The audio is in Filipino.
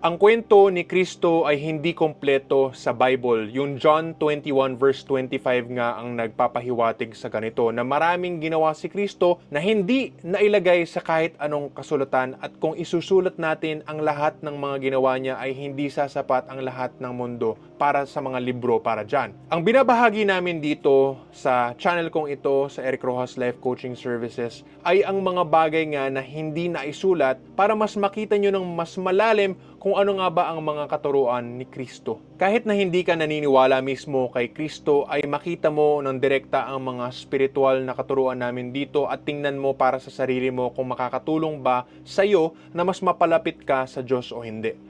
Ang kwento ni Kristo ay hindi kompleto sa Bible. Yung John 21 verse 25 nga ang nagpapahiwatig sa ganito na maraming ginawa si Kristo na hindi nailagay sa kahit anong kasulatan at kung isusulat natin ang lahat ng mga ginawa niya ay hindi sasapat ang lahat ng mundo para sa mga libro para dyan. Ang binabahagi namin dito sa channel kong ito sa Eric Rojas Life Coaching Services ay ang mga bagay nga na hindi naisulat para mas makita nyo ng mas malalim kung ano nga ba ang mga katuruan ni Kristo. Kahit na hindi ka naniniwala mismo kay Kristo, ay makita mo ng direkta ang mga spiritual na katuruan namin dito at tingnan mo para sa sarili mo kung makakatulong ba sa iyo na mas mapalapit ka sa Diyos o hindi.